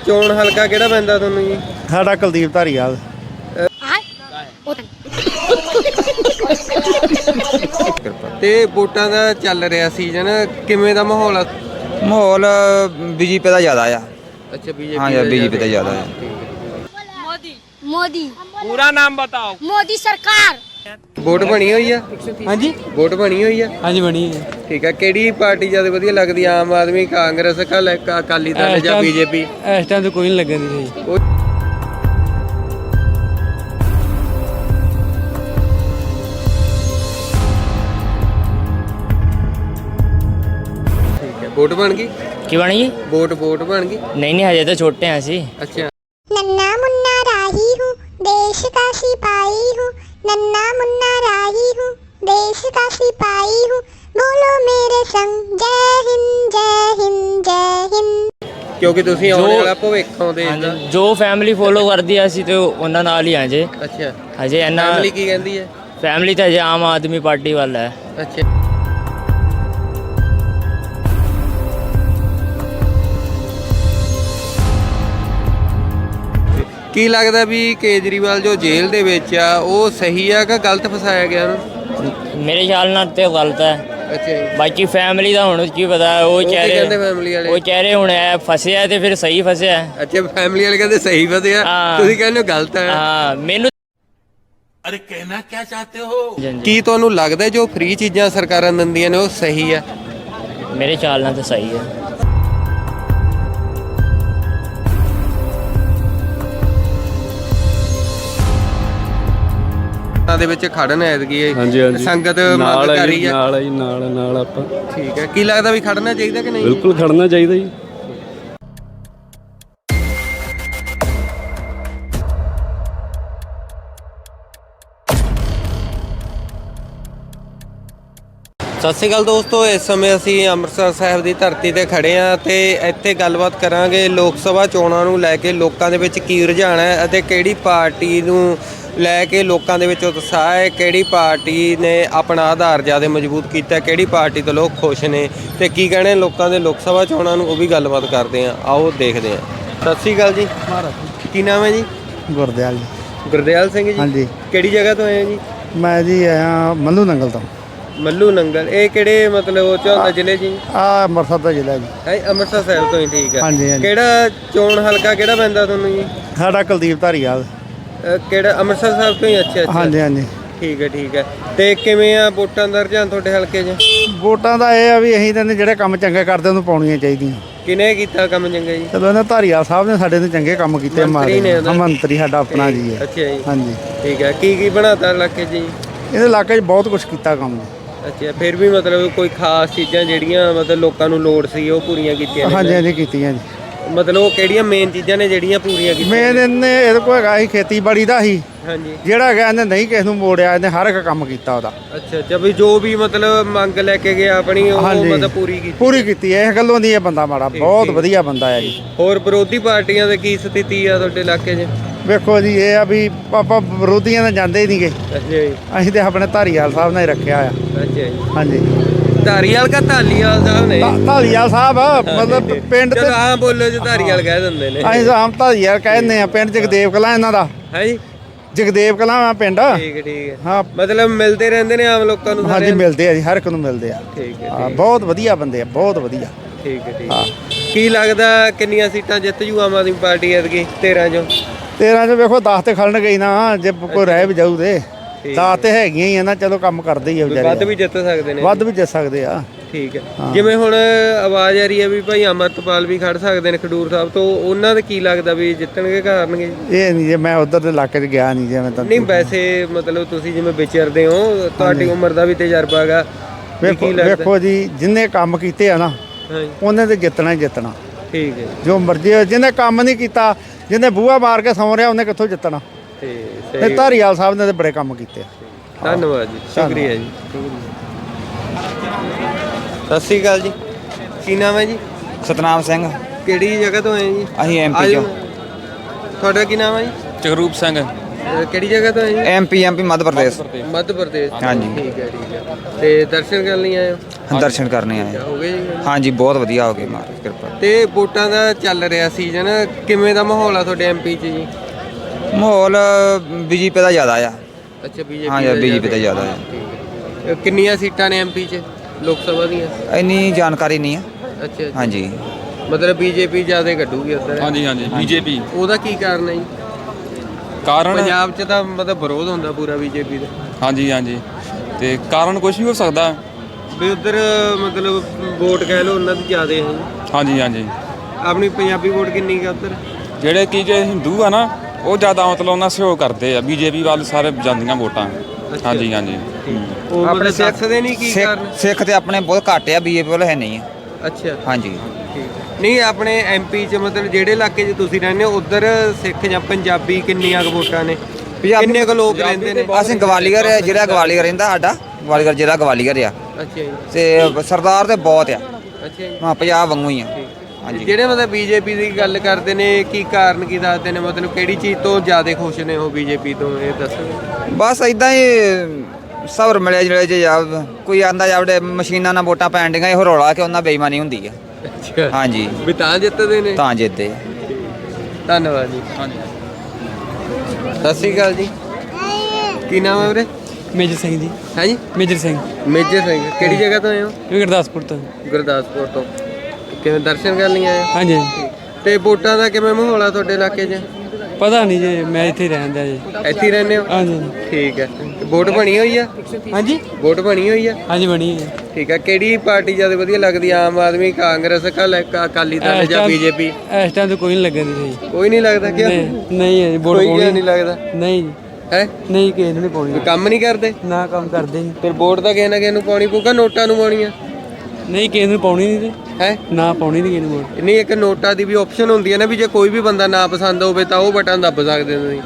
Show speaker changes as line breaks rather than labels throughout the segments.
ਚੋਣ ਹਲਕਾ ਕਿਹੜਾ ਪੈਂਦਾ ਤੁਹਾਨੂੰ ਜੀ
ਸਾਡਾ ਕੁਲਦੀਪ ਧਾਰੀਵਾਲ
ਤੇ ਵੋਟਾਂ ਦਾ ਚੱਲ ਰਿਹਾ ਸੀਜ਼ਨ ਕਿਵੇਂ ਦਾ ਮਾਹੌਲ ਆ
ਮਾਹੌਲ ਬੀਜੇਪੀ ਦਾ ਜ਼ਿਆਦਾ ਆ
ਅੱਛਾ ਬੀਜੇਪੀ
ਹਾਂ ਯਾਰ ਬੀਜੇਪੀ ਦਾ ਜ਼ਿਆਦਾ ਆ
मोदी मोदी
पूरा नाम बताओ
मोदी सरकार
ਵੋਟ ਬਣੀ ਹੋਈ ਆ?
ਹਾਂਜੀ।
ਵੋਟ ਬਣੀ ਹੋਈ ਆ?
ਹਾਂਜੀ ਬਣੀ ਹੈ
ਠੀਕ ਆ ਕਿਹੜੀ ਪਾਰਟੀ ਜ਼ਿਆਦਾ ਵਧੀਆ ਲੱਗਦੀ ਆ ਆਮ ਆਦਮੀ ਕਾਂਗਰਸ ਕਲ ਅਕਾਲੀ ਦਲ ਜਾਂ ਬੀਜੇਪੀ?
ਇਸ ਟਾਈਮ ਤੇ ਕੋਈ ਨਹੀਂ ਲੱਗਣ ਦੀ ਜੀ।
ਠੀਕ ਹੈ ਵੋਟ ਬਣ ਗਈ?
ਕੀ ਬਣੀ ਜੀ
ਵੋਟ ਵੋਟ ਬਣ ਗਈ?
ਨਹੀਂ ਨਹੀਂ ਹਜੇ ਤਾਂ ਛੋਟੇ ਆ ਅਸੀਂ।
ਅੱਛਾ।
नन्ना मुन्ना राही हूँ देश का सिपाही हूँ बोलो मेरे संग जय हिंद जय हिंद जय हिंद
ਕਿਉਂਕਿ ਤੁਸੀਂ ਆਉਣ
ਜੋ-
ਵਾਲਾ ਭਵਿੱਖ ਹੋ ਦੇਸ਼ ਦਾ
ਹਾਂਜੀ, ਜੋ ਫੈਮਿਲੀ ਫੋਲੋ ਕਰਦੀ ਆ ਅਸੀਂ ਤੇ ਉਹਨਾਂ ਨਾਲ ਹੀ ਆ ਜੇ
ਅੱਛਾ
ਹਜੇ ਇੰਨਾ
ਫੈਮਿਲੀ ਕੀ ਕਹਿੰਦੀ ਹੈ
ਫੈਮਿਲੀ ਤਾਂ ਹਜੇ ਆਮ ਆਦਮੀ ਪਾਰਟੀ ਵੱਲ ਹੈ
ਅੱਛਾ ਕੀ ਲੱਗਦਾ ਵੀ ਕੇਜਰੀਵਾਲ ਜੋ ਜੇਲ੍ਹ ਦੇ ਵਿੱਚ ਆ ਉਹ ਸਹੀ ਆ ਕਿ ਗਲਤ ਫਸਾਇਆ ਗਿਆ ਉਹਨੂੰ?
ਮੇਰੇ ਖਿਆਲ ਨਾਲ ਤੇ ਉਹ ਗਲਤ ਹੈ
ਅੱਛਾ ਜੀ।
ਬਾਕੀ ਫੈਮਿਲੀ ਦਾ ਹੁਣ ਕੀ ਪਤਾ ਉਹ
ਉਹ ਕੀ ਕਹਿੰਦੇ
ਚਿਹਰੇ
ਫੈਮਿਲੀ ਵਾਲੇ?
ਉਹ ਚਿਹਰੇ ਹੁਣ ਐ ਫਸਿਆ ਤੇ ਫਿਰ ਸਹੀ ਫਸਿਆ। ਹੈ।
ਅੱਛਾ ਫੈਮਿਲੀ ਵਾਲੇ ਕਹਿੰਦੇ ਸਹੀ ਵਧਿਆ
ਹਾਂ।
ਤੁਸੀਂ ਕਹਿੰਦੇ ਹੋ ਗਲਤ ਆ।
ਹਾਂ ਮੈਨੂੰ ਅਰੇ ਕਹਿਣਾ ਕੀ ਚਾਹਤੇ ਹੋ?
ਕੀ ਤੁਹਾਨੂੰ ਲੱਗਦਾ ਜੋ ਫ੍ਰੀ ਚੀਜ਼ਾਂ ਸਰਕਾਰਾਂ ਦਿੰਦੀਆਂ ਨੇ ਉਹ ਸਹੀ ਆ?
ਮੇਰੇ ਖਿਆਲ ਨਾਲ ਤਾਂ ਸਹੀ ਹੈ
ਦੇ ਵਿੱਚ ਖੜਨ ਐਤਕੀ
ਹਾਂਜੀ ਹਾਂਜੀ।
ਸੰਗਤ
ਨਾਲ
ਮੰਗ
ਹੈ
ਕਰ
ਜੀ,
ਰਹੀ ਆ।
ਨਾਲ ਹੈ ਜੀ ਨਾਲ ਨਾਲ ਆਪਾਂ।
ਠੀਕ ਹੈ। ਕੀ ਲੱਗਦਾ ਵੀ ਖੜਨਾ ਚਾਹੀਦਾ ਕਿ ਨਹੀਂ?
ਬਿਲਕੁਲ ਖੜਨਾ ਚਾਹੀਦਾ ਜੀ।
ਸਤਿ ਸ਼੍ਰੀ ਅਕਾਲ ਦੋਸਤੋ। ਇਸ ਸਮੇਂ ਅਸੀਂ ਅੰਮ੍ਰਿਤਸਰ ਸਾਹਿਬ ਦੀ ਧਰਤੀ ਤੇ ਖੜੇ ਆ ਤੇ ਇੱਥੇ ਗੱਲਬਾਤ ਕਰਾਂਗੇ ਲੋਕ ਸਭਾ ਚੋਣਾਂ ਨੂੰ ਲੈ ਕੇ ਲੋਕਾਂ ਦੇ ਵਿੱਚ ਕੀ ਰੁਝਾਨ ਹੈ ਅਤੇ ਕਿਹੜੀ ਪਾਰਟੀ ਨੂੰ ਲੈ ਕੇ ਲੋਕਾਂ ਦੇ ਵਿੱਚ ਉਤਸ਼ਾਹ ਹੈ ਕਿਹੜੀ ਪਾਰਟੀ ਨੇ ਆਪਣਾ ਆਧਾਰ ਜ਼ਿਆਦਾ ਮਜ਼ਬੂਤ ਕੀਤਾ ਕਿਹੜੀ ਪਾਰਟੀ ਤੋਂ ਲੋਕ ਖੁਸ਼ ਨੇ ਤੇ ਕੀ ਕਹਿਣੇ ਲੋਕਾਂ ਦੇ ਲੋਕ ਸਭਾ ਚੋਣਾਂ ਨੂੰ ਉਹ ਵੀ ਗੱਲਬਾਤ ਕਰਦੇ ਆ ਆਓ ਦੇਖਦੇ ਆ ਸਤਿ ਸ਼੍ਰੀ ਅਕਾਲ ਜੀ। ਕੀ ਨਾਮ ਹੈ ਜੀ?
ਗੁਰਦਿਆਲ ਜੀ।
ਗੁਰਦਿਆਲ ਸਿੰਘ ਜੀ।
ਹਾਂਜੀ।
ਕਿਹੜੀ ਜਗ੍ਹਾ ਤੋਂ ਆਏ ਜੀ?
ਮੈਂ ਜੀ ਆਇਆ ਮੱਲੂ ਨੰਗਲ ਤੋਂ।
ਮੱਲੂ ਨੰਗਲ ਇਹ ਕਿਹੜੇ ਮਤਲਬ ਉਹ ਚੌਂਦਾ ਜ਼ਿਲ੍ਹੇ ਜੀ?
ਆ ਅੰਮ੍ਰਿਤਸਰ ਦਾ ਜ਼ਿਲ੍ਹਾ ਜੀ।
ਹੈ ਅੰਮ੍ਰਿਤਸਰ ਸਾਹਿਬ ਤੋਂ ਹੀ ਠੀਕ
ਹਾਂਜੀ।
ਕਿਹੜਾ ਚੋਣ ਹਲਕਾ ਕਿਹੜਾ ਪੈਂਦਾ ਤੁਹਾਨੂੰ ਜੀ?
ਸਾਡਾ ਕੁਲਦੀਪ ਧਾਰੀਵਾਲ।
ਕਿਹੜਾ ਅੰਮ੍ਰਿਤਸਰ ਸਾਹਿਬ ਤੋਂ ਹੀ ਅੱਛਾ ਅੱਛਾ।
ਹਾਂਜੀ ਹਾਂਜੀ।
ਠੀਕ ਹੈ ਠੀਕ ਹੈ। ਤੇ ਕਿਵੇਂ ਆ ਵੋਟਾਂ ਦਾ ਰੁਝਾਨ ਤੁਹਾਡੇ ਹਲਕੇ 'ਚ?
ਵੋਟਾਂ ਦਾ ਇਹ ਆ ਵੀ ਅਸੀਂ ਤਾਂ ਜਿਹੜੇ ਕੰਮ ਚੰਗੇ ਕਰਦੇ ਉਹਨੂੰ ਪਾਉਣੀਆਂ ਚਾਹੀਦੀਆਂ।
ਕਿਨੇ ਕੀਤਾ ਕੰਮ ਚੰਗਾ ਜੀ?
ਚਲੋ ਇਹਨਾਂ ਧਾਰੀਵਾਲ ਸਾਹਿਬ ਨੇ ਸਾਡੇ ਨੇ ਚੰਗੇ ਕੰਮ ਕੀਤੇ
ਮੰਤਰੀ ਨੇ
ਮਾਰੇ
ਉਹਦਾ।
ਹਾਂ, ਮੰਤਰੀ ਸਾਡਾ ਆਪਣਾ ਜੀ ਹੈ।
ਅੱਛਾ ਜੀ।
ਹਾਂਜੀ।
ਠੀਕ ਹੈ। ਕੀ ਕੀ ਬਣਾਤਾ ਇਲਾਕੇ 'ਚ ਜੀ?
ਇਹਦੇ ਇਲਾਕੇ 'ਚ ਬਹੁਤ ਕੁਝ ਕੀਤਾ ਕੰਮ।
ਅੱਛਾ ਫਿਰ ਵੀ ਮਤਲਬ ਕੋਈ ਖਾਸ ਚੀਜ਼ਾਂ ਜਿਹੜੀਆਂ ਮਤਲਬ ਲੋਕਾਂ ਨੂੰ ਲੋੜ ਸੀ ਉਹ ਪੂਰੀਆਂ ਕੀਤੀਆਂ ਨੇ।
ਹਾਂਜੀ ਹਾਂਜੀ ਕੀਤੀਆਂ ਜੀ।
ਮਤਲਬ ਉਹ ਕਿਹੜੀਆਂ ਮੇਨ ਚੀਜ਼ਾਂ ਨੇ ਜਿਹੜੀਆਂ ਪੂਰੀਆਂ ਕੀਤੀਆਂ
ਮੇਨ ਇਹਨੇ ਇਹਦੇ ਕੋਲ ਹੈਗਾ ਸੀ ਖੇਤੀਬਾੜੀ ਦਾ ਹੀ
ਹਾਂਜੀ।
ਜਿਹੜਾ ਹੈਗਾ ਇਹਨੇ ਨਹੀਂ ਕਿਸੇ ਨੂੰ ਮੋੜਿਆ ਇਹਨੇ ਹਰ ਇੱਕ ਕੰਮ ਕੀਤਾ ਉਹਦਾ।
ਅੱਛਾ ਅੱਛਾ ਵੀ ਜੋ ਵੀ ਮਤਲਬ ਮੰਗ ਲੈ ਕੇ ਗਿਆ ਆਪਣੀ ਉਹ
ਹਾਂਜੀ।
ਮਤਲਬ ਪੂਰੀ ਕੀਤੀ।
ਪੂਰੀ ਕੀਤੀ ਹੈ ਇਸ ਗੱਲੋਂ ਨਹੀਂ ਇਹ ਬੰਦਾ ਮਾੜਾ ਬਹੁਤ ਵਧੀਆ ਬੰਦਾ ਹੈ ਜੀ।
ਹੋਰ ਵਿਰੋਧੀ ਪਾਰਟੀਆਂ ਦੀ ਕੀ ਸਥਿਤੀ ਆ ਤੁਹਾਡੇ ਇਲਾਕੇ 'ਚ?
ਵੇਖੋ ਜੀ ਇਹ ਆ ਵੀ ਆਪਾਂ ਵਿਰੋਧੀਆਂ ਨਾਲ ਜਾਂਦੇ ਹੀ ਨਹੀਂਗੇ।
ਅੱਛਾ ਜੀ।
ਅਸੀਂ ਤੇ ਆਪਣੇ ਧਾਰੀਵਾਲ ਸਾਹਿਬ ਨਾਲ ਹੀ ਰੱਖਿਆ ਆ।
ਅੱਛਾ ਜੀ।
ਹਾਂਜੀ।
ਧਾਰੀਵਾਲ ਕਾ ਧਾਲੀਵਾਲ ਸਾਹਿਬ ਨੇ।
ਧਾ- ਸਾਹਿਬ ਮਤਲਬ ਪਿੰਡ ਤੇ
ਚਲੋ ਹਾਂ ਬੋਲੋ ਜੀ ਧਾਰੀਵਾਲ ਕਹਿ ਦਿੰਦੇ ਨੇ।
ਅਸੀਂ ਆਮ ਧਾਰੀਵਾਲ ਕਹਿੰਦੇ ਆ ਪਿੰਡ ਜਗਦੇਵ ਕਲਾਂ ਇਹਨਾਂ ਦਾ।
ਹੈ ਜੀ।
ਜਗਦੇਵ ਕਲਾਂ ਆ ਪਿੰਡ।
ਠੀਕ ਹੈ ਠੀਕ ਹੈ।
ਹਾਂ।
ਮਤਲਬ ਮਿਲਦੇ ਰਹਿੰਦੇ ਨੇ ਆਮ ਲੋਕਾਂ ਨੂੰ
ਹਾਂਜੀ ਮਿਲਦੇ ਆ ਜੀ ਹਰ ਇੱਕ ਨੂੰ ਮਿਲਦੇ ਆ।
ਠੀਕ ਹੈ
ਹਾਂ, ਬਹੁਤ ਵਧੀਆ ਬੰਦੇ ਆ ਬਹੁਤ ਵਧੀਆ।
ਠੀਕ ਹੈ ਠੀਕ ਹੈ। ਕੀ ਲੱਗਦਾ ਕਿੰਨੀਆਂ ਸੀਟਾਂ ਜਿੱਤ ਜੂ ਆਮ ਆਦਮੀ ਪਾਰਟੀ ਐਤਕੀ? 13 ਚੋਂ?
13 ਚ ਵੇਖੋ 10 ਤੇ ਖੜਨ ਗਈ ਨਾ ਜੇ ਕੋਈ ਰਹਿ ਵੀ ਜਾਊ ਤੇ। 10 ਤੇ ਹੈਗੀਆਂ ਹੀ ਆ ਨਾ ਚਲੋ ਕੰਮ ਕਰਦੇ ਹੀ ਆ
ਵੱਧ
ਵਿਚਾਰੇ
ਵੀ ਜਿੱਤ ਸਕਦੇ ਨੇ।
ਵੱਧ ਵੀ ਜਿੱਤ ਸਕਦੇ ਆ।
ਠੀਕ ਹੈ। ਜਿਵੇਂ ਹੁਣ ਆਵਾਜ਼ ਆ ਰਹੀ ਹੈ ਵੀ ਭਾਈ ਅਮਰਤਪਾਲ ਵੀ ਖੜ ਸਕਦੇ ਨੇ ਖਡੂਰ ਸਾਹਿਬ ਤੋਂ ਉਹਨਾਂ ਦਾ ਕੀ ਲੱਗਦਾ ਵੀ ਜਿੱਤਣਗੇ ਹਾਰਨਗੇ?
ਇਹ ਨਹੀਂ ਜੇ ਮੈਂ ਉਧਰ ਦੇ ਇਲਾਕੇ 'ਚ ਗਿਆ ਨਹੀਂ ਜਿਵੇਂ ਤਾਂ
ਨਹੀਂ ਵੈਸੇ ਮਤਲਬ ਤੁਸੀਂ ਜਿਵੇਂ ਵਿਚਰਦੇ ਹੋ ਤੁਹਾਡੀ ਉਮਰ ਦਾ ਵੀ ਤਜਰਬਾ ਹੈਗਾ।
ਵੇਖੋ ਵੇਖੋ ਜੀ ਜਿੰਨੇ ਕੰਮ ਕੀਤੇ ਆ ਨਾ ਉਹਨੇ ਤੇ ਜਿੱਤਣਾ ਹੀ ਜਿੱਤਣਾ।
ਠੀਕ ਹੈ।
ਜੋ ਮਰਜ਼ੀ ਜਿਹਨੇ ਕੰਮ ਨਹੀਂ ਕੀਤਾ ਜਿਹਨੇ ਬੂਹਾ ਮਾਰ ਕੇ ਸੌਂ ਰਿਹਾ ਉਹਨੇ ਕਿੱਥੋਂ ਜਿੱਤਣਾ?
ਤੇ
ਤੇ
ਸਹੀ
ਧਾਰੀਵਾਲ ਸਾਹਿਬ ਨੇ ਤੇ ਬੜੇ ਕੰਮ ਕੀਤੇ ਆ।
ਧੰਨਵਾਦ ਜੀ ਸ਼ੁਕਰੀਆ ਜੀ। ਸਤਿ ਸ਼੍ਰੀ ਅਕਾਲ ਜੀ। ਕੀ ਨਾਮ ਹੈ ਜੀ?
ਸਤਨਾਮ ਸਿੰਘ।
ਕਿਹੜੀ ਜਗ੍ਹਾ ਤੋਂ ਆਏ ਜੀ?
ਅਸੀਂ
ਜਾਓ।
ਚੋਂ।
ਤੁਹਾਡਾ ਕੀ ਨਾਮ ਹੈ ਜੀ?
ਜਗਰੂਪ ਸਿੰਘ।
ਅਹ ਕਿਹੜੀ ਜਗ੍ਹਾ ਤੋਂ ਹੈ ਜੀ?
MP MP Madhya Pradesh.
ਮੱਧ ਪ੍ਰਦੇਸ਼ ਤੋਂ।
ਹਾਂਜੀ।
ਠੀਕ ਹੈ ਠੀਕ ਹੈ। ਤੇ ਦਰਸ਼ਨ ਕਰਨ ਲਈ ਆਏ ਹੋ?
ਦਰਸ਼ਨ ਕਰਨੇ ਆਏ
ਹੋ। ਗਏ ਜੀ?
ਹਾਂਜੀ ਬਹੁਤ ਵਧੀਆ ਹੋ ਗਏ ਮਹਾਰਾਜ ਕਿਰਪਾ।
ਤੇ ਵੋਟਾਂ ਦਾ ਚੱਲ ਰਿਹਾ ਸੀਜ਼ਨ। ਕਿਵੇਂ ਦਾ ਮਾਹੌਲ ਆ ਤੁਹਾਡੇ ਐਮਪੀ 'ਚ ਜੀ?
ਮਾਹੌਲ ਬੀਜੇਪੀ ਦਾ ਜ਼ਿਆਦਾ ਆ।
ਅੱਛਾ ਬੀਜੇਪੀ
ਹਾਂਜੀ ਬੀਜੇਪੀ ਦਾ ਜ਼ਿਆਦਾ ਆ।
ਕਿੰਨੀਆਂ ਸੀਟਾਂ ਨੇ ਐਮਪੀ 'ਚ ਲੋਕ ਸਭਾ ਦੀਆਂ?
ਇੰਨੀ ਜਾਣਕਾਰੀ ਨਹੀਂ ਆ।
ਅੱਛਾ ਜੀ।
ਹਾਂਜੀ।
ਮਤਲਬ ਬੀਜੇਪੀ ਜ਼ਿਆਦਾ ਕੱਢੂਗੀ ਉੱਧਰ।
ਹਾਂਜੀ ਹਾਂਜੀ ਬੀਜੇਪੀ।
ਉਹਦਾ ਕੀ ਕਾਰਨ ਹੈ ਜੀ?
ਕਾਰਨ?
ਪੰਜਾਬ 'ਚ ਤਾਂ ਮਤਲਬ ਵਿਰੋਧ ਹੁੰਦਾ ਪੂਰਾ ਬੀਜੇਪੀ ਦਾ
ਹਾਂਜੀ ਹਾਂਜੀ। ਤੇ ਕਾਰਨ ਕੁਝ ਵੀ ਹੋ ਸਕਦਾ।
ਵੀ ਉੱਧਰ ਮਤਲਬ ਵੋਟ ਕਹਿ ਲਓ ਉਹਨਾਂ ਦੀ ਜ਼ਿਆਦਾ ਹੈ
ਹਾਂਜੀ ਹਾਂਜੀ।
ਆਪਣੀ ਪੰਜਾਬੀ ਵੋਟ ਕਿੰਨੀ ਹੈ ਉੱਧਰ?
ਜਿਹੜੇ ਕੀ ਜੇ ਹਿੰਦੂ ਆ ਨਾ ਉਹ ਜ਼ਿਆਦਾ ਮਤਲਬ ਉਹਨਾਂ ਸਹਿਯੋਗ ਕਰਦੇ ਆ ਬੀਜੇਪੀ ਵੱਲ ਸਾਰੇ ਜਾਂਦੀਆਂ ਵੋਟਾਂ। ਹਾਂਜੀ ਹਾਂਜੀ।
ਉਹ ਮਤਲਬ ਦੱਸਦੇ ਨਹੀਂ ਕੀ
ਸਿੱਖ
ਕਾਰਨ?
ਸਿੱਖ ਤੇ ਆਪਣੇ ਬਹੁਤ ਘੱਟ ਆ ਬੀਜੇਪੀ ਵੱਲ ਹੈ ਨਹੀਂ ਆ।
ਅੱਛਾ।
ਹਾਂਜੀ।
ਨਹੀਂ ਆਪਣੇ ਐਮਪੀ 'ਚ ਮਤਲਬ ਜਿਹੜੇ ਇਲਾਕੇ 'ਚ ਤੁਸੀਂ ਰਹਿੰਦੇ ਹੋ ਉੱਧਰ ਸਿੱਖ ਜਾਂ ਪੰਜਾਬੀ ਕਿੰਨੀਆਂ ਕੁ ਵੋਟਾਂ ਨੇ?
ਪੰਜਾਬੀ-
ਕਿੰਨੇ ਕੁ ਲੋਕ ਰਹਿੰਦੇ ਨੇ?
ਅਸੀਂ ਗਵਾਲੀਅਰ ਆ, ਜਿਹੜਾ ਗਵਾਲੀਅਰ ਰਹਿੰਦਾ ਸਾਡਾ। ਗਵਾਲੀਅਰ ਜ਼ਿਲ੍ਹਾ ਗਵਾਲੀਅਰ ਆ।
ਅੱਛਾ ਜੀ।
ਤੇ ਸਰਦਾਰ ਤੇ ਬਹੁਤ ਆ।
ਅੱਛਾ ਜੀ।
ਹਾਂ ਪੰਜਾਬ ਵਾਂਗੂ ਹੀ ਆ। ਹਾਂਜੀ।
ਜਿਹੜੇ ਮਤਲਬ ਬੀਜੇਪੀ ਦੀ ਗੱਲ ਕਰਦੇ ਨੇ ਕੀ ਕਾਰਨ ਕੀ ਦੱਸਦੇ ਨੇ? ਮਤਲਬ ਕਿਹੜੀ ਚੀਜ਼ ਤੋਂ ਜ਼ਿਆਦਾ ਖੁਸ਼ ਨੇ ਉਹ ਬੀਜੇਪੀ ਤੋਂ ਇਹ ਦੱਸੋ
ਬਸ ਇਦਾਂ ਹੀ ਸਬਰ ਮਿਲੇ ਜਿਹੜੇ ਜੇ ਜਾ- ਕੋਈ ਆਂਦਾ ਜਾਵੜੇ ਮਸ਼ੀਨਾਂ ਨਾਲ ਵੋਟਾਂ ਪੈਣ ਡੀਆਂ ਇਹੋ ਰੌਲਾ ਕਿ ਉਹਨਾਂ ਬੇਈਮਾਨੀ ਹੁੰਦੀ ਆ।
ਅੱਛਾ।
ਹਾਂਜੀ।
ਵੀ ਤਾਂ ਜਿੱਤਦੇ ਨੇ?
ਤਾਂ ਜਿੱਦੇ
ਧੰਨਵਾਦ ਜੀ।
ਹਾਂਜੀ।
ਸਤਿ ਸ਼੍ਰੀ ਅਕਾਲ ਜੀ। ਕੀ ਨਾਮ ਹੈ ਵੀਰੇ?
ਮੇਜਰ ਸਿੰਘ ਜੀ।
ਹੈ ਜੀ?
ਮੇਜਰ ਸਿੰਘ।
ਮੇਜਰ ਸਿੰਘ। ਕਿਹੜੀ ਜਗ੍ਹਾ ਤੋਂ ਆਏ ਹੋ?
ਇਹ ਗੁਰਦਾਸਪੁਰ ਤੋਂ।
ਗੁਰਦਾਸਪੁਰ ਤੋਂ। ਕਿਵੇਂ ਦਰਸ਼ਨ ਕਰਨ ਲਈ ਆਏ ਹੋ?
ਹਾਂਜੀ।
ਤੇ ਵੋਟਾਂ ਦਾ ਕਿਵੇਂ ਮਾਹੌਲ ਆ ਤੁਹਾਡੇ ਇਲਾਕੇ 'ਚ?
ਪਤਾ ਨਹੀਂ ਜੀ ਮੈਂ ਇੱਥੇ ਰਹਿੰਦਾ ਜੀ।
ਇੱਥੇ ਹੀ ਰਹਿੰਦੇ ਹੋ?
ਹਾਂਜੀ।
ਠੀਕ ਹੈ। ਵੋਟ ਬਣੀ ਹੋਈ ਆ?
ਹਾਂਜੀ।
ਵੋਟ ਬਣੀ ਹੋਈ ਆ?
ਹਾਂਜੀ ਬਣੀ ਹੈ
ਠੀਕ ਹੈ। ਕਿਹੜੀ ਪਾਰਟੀ ਜ਼ਿਆਦਾ ਵਧੀਆ ਲੱਗਦੀ ਆ ਆਮ ਆਦਮੀ ਕਾਂਗਰਸ ਅਕਾਲ ਅਕਾਲੀ ਦਲ ਜਾਂ ਬੀਜੇਪੀ?
ਇਸ ਟਾਈਮ ਤਾਂ ਕੋਈ ਨਹੀਂ ਲੱਗਣ ਦੀ ਜੀ।
ਕੋਈ ਨਹੀਂ ਲੱਗਦਾ ਕਿ
ਨਹੀਂ ਨਹੀਂ ਹੈ ਜੀ ਵੋਟ
ਕੋਈ ਕਿਉਂ
ਪਾਉਣੀ
ਨਹੀਂ ਲੱਗਦਾ?
ਨਹੀਂ ਜੀ।
ਹੈ?
ਨਹੀਂ ਕਿਸੇ ਨੂੰ ਨਹੀਂ ਪਾਉਣੀ।
ਕੰਮ ਨਹੀਂ ਕਰਦੇ?
ਨਾ ਕੰਮ ਕਰਦੇ ਜੀ।
ਫਿਰ ਵੋਟ ਤਾਂ ਕਿਸੇ ਨਾ ਕਿਸੇ ਨੂੰ ਪਾਉਣੀ ਪਊਗਾ ਨੋਟਾਂ ਨੂੰ ਪਾਉਣੀ ਆ
ਨਹੀਂ ਕਿਸੇ ਨੂੰ ਪਾਉਣੀ ਨਹੀਂ ਤੇ
ਹੈ?
ਨਾ ਪਾਉਣੀ ਨਹੀਂ ਕਿਸੇ ਨੂੰ ਵੋਟ
ਨਹੀਂ ਇੱਕ ਨੋਟਾਂ ਦੀ ਵੀ ਆਪਸ਼ਨ ਹੁੰਦੀ ਹੈ ਨਾ ਵੀ ਜੇ ਕੋਈ ਵੀ ਬੰਦਾ ਨਾ ਪਸੰਦ ਹੋਵੇ ਤਾਂ ਉਹ ਬਟਨ ਦੱਬ ਸਕਦੇ ਹੋ ਤੁਸੀਂ।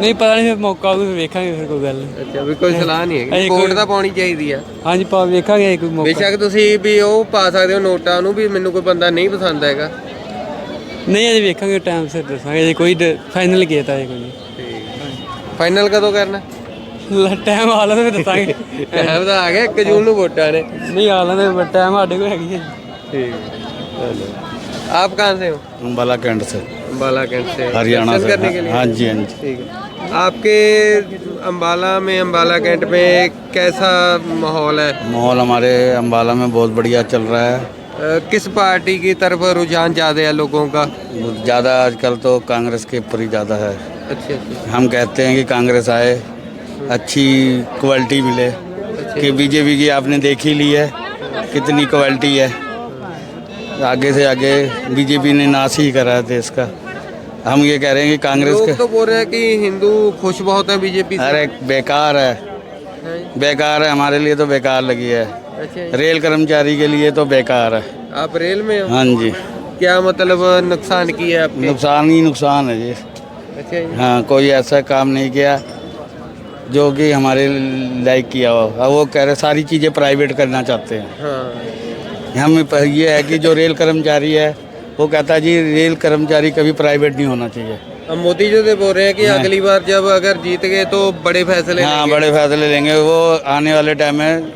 ਨਹੀਂ ਪਤਾ ਨਹੀਂ ਫਿਰ ਮੌਕਾ ਆਊਗਾ ਫਿਰ ਵੇਖਾਂਗੇ ਫਿਰ ਕੋਈ ਗੱਲ ਨਹੀਂ।
ਅੱਛਾ ਵੀ ਕੋਈ ਸਲਾਹ ਨਹੀਂ ਵੋਟ
ਕੋਈ-
ਤਾਂ ਪਾਉਣੀ ਚਾਹੀਦੀ ਆ।
ਹਾਂਜੀ ਪਾ ਵੇਖਾਂਗੇ ਕੋਈ ਮੌਕਾ।
ਬੇਸ਼ੱਕ ਤੁਸੀਂ ਵੀ ਉਹ ਪਾ ਸਕਦੇ ਹੋ ਨੋਟਾਂ ਨੂੰ ਵੀ ਮੈਨੂੰ ਕੋਈ ਬੰਦਾ ਨਹੀਂ ਪਸੰਦ ਹੈਗਾ।
ਨਹੀਂ ਅਜੇ ਵੇਖਾਂਗੇ ਟਾਈਮ ਸਿਰ ਦੱਸਾਂਗੇ ਜੇ ਕੋਈ ਫਾਈਨਲ ਕੀਤਾ ਹੈ ਕੋਈ।
ਫਾਈਨਲ ਕਦੋਂ ਕਰਨਾ?
ਟਾਈਮ ਆ ਲੈਂਦੇ ਫਿਰ ਦੱਸਾਂਗੇ
ਟਾਈਮ ਤਾਂ ਆ ਗਿਆ 1 ਜੂਨ ਨੂੰ ਵੋਟਾਂ ਨੇ
ਨਹੀਂ ਆ ਲੈਂਦੇ ਟਾਈਮ ਸਾਡੇ ਕੋਲ ਹੈਗੀ ਹੈ
आप कहाँ से हो
ਅੰਬਾਲਾ ਕੈਂਟ ਸੇ
अम्बाला से
हरियाणा
दर्शन
से
करने के लिए
हाँ जी हाँ जी
ठीक है आपके अम्बाला में अम्बाला कैंट में कैसा माहौल है
माहौल हमारे अंबाला में बहुत बढ़िया चल रहा है
अ, किस पार्टी की तरफ रुझान ज़्यादा है लोगों का
ज़्यादा आजकल तो कांग्रेस के ऊपर ही ज़्यादा है
अच्छा अच्छा
हम कहते हैं कि कांग्रेस आए अच्छी क्वालिटी मिले कि बीजेपी की आपने देख ही ली है कितनी क्वालिटी है। आगे से आगे बीजेपी ने नाश ही करा है देश का। हम ये कह रहे हैं कि कांग्रेस के
तो बोल रहे हैं कि हिंदू खुश बहुत है बीजेपी
अरे बेकार है। बेकार है हमारे लिए तो बेकार लगी है।
अच्छा।
रेल कर्मचारी के लिए तो बेकार है।
आप रेल में हो?
हाँ जी।
क्या मतलब नुकसान किया
नुकसान ही नुकसान है जी।
अच्छा जी।
हाँ कोई ऐसा काम नहीं किया। जो कि हमारे लाइक किया हो। अब वो कह रहे सारी चीज़ें प्राइवेट करना चाहते हैं।
हाँ।
हम ये है कि जो रेल कर्मचारी है वो कहता है जी रेल कर्मचारी कभी प्राइवेट नहीं होना चाहिए।
अब मोदी जी से बोल रहे हैं कि अगली बार जब अगर जीत गए तो बड़े फैसले
हाँ बड़े फैसले लेंगे। वो आने वाले टाइम में